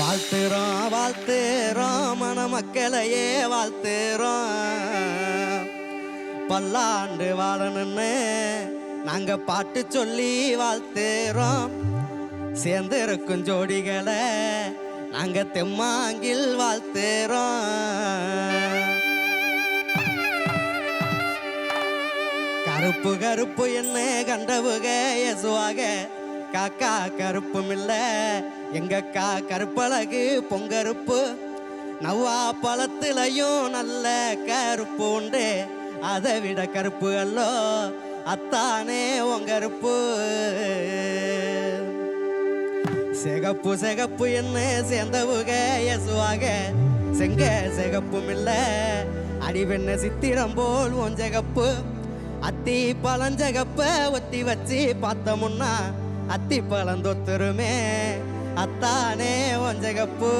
வாழ்த்துறோம் வாழ்த்துறோம் மன மக்களையே வாழ்த்துறோம். பல்லாண்டு வாழணும்னு நாங்க பாட்டு சொல்லி வாழ்த்துறோம். சேர்ந்து இருக்கும் ஜோடிகளை நாங்க தெம்மாங்கில் வாழ்த்துறோம். கருப்பு கருப்பு என்ன கண்டவுக இயேசுவாக. காக்கா கருப்பும் இல்லை எங்கக்கா கருப்பழகு பொங்கருப்பு. நவ்வா பழத்துலையும் நல்ல கருப்பு உண்டு. அதை விட கருப்பு அல்லோ அத்தானே உங்கருப்பு சிகப்பு சிகப்பு என்ன சேர்ந்தவுக இயேசுவாக. செங்க சிகப்பும் இல்லை அடிவெண்ண சித்திரம் போல் உன் சிகப்பு. அத்தி பழஞ்சகப்ப ஒத்தி வச்சு பார்த்தோமுன்னா அத்தி பழந்தொத்துருமே அத்தானே ஒஞ்சகப்பு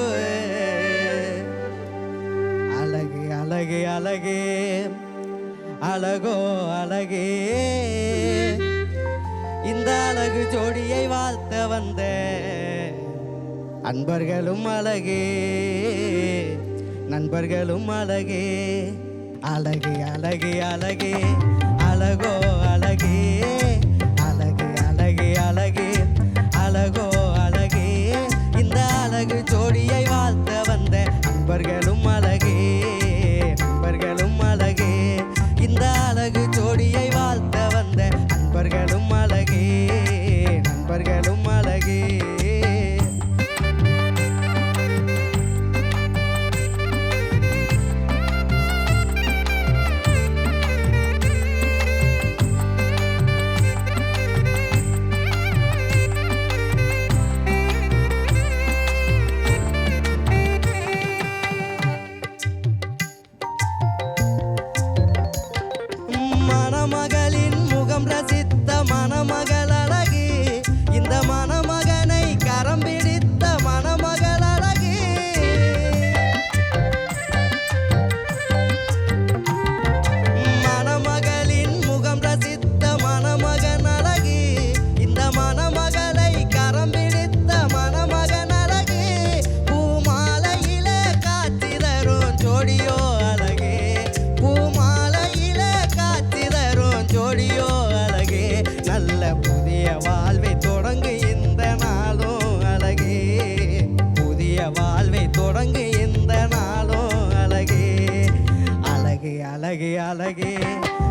அழகு அழகு அழகு அழகோ அழகு. இந்த அழகு ஜோடியை வாழ்த்த வந்த அன்பர்களும் அழகு நண்பர்களும் அழகு. அழகு அழகு அழகு. மணமகளின் முகம் ரசித்த மணமகள் அழகி. இந்த மணமகனை கரம் பிடித்த மணமகள் அழகி. மணமகளின் முகம் ரசித்த மணமகன் அழகி. இந்த மணமகளை கரம் பிடித்த மணமகன் அழகி. பூமாலையிலே காட்சி ஜோடியோ அழகே அழகே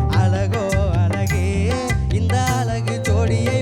அழகோ அழகே. இந்த அழகு ஜோடியை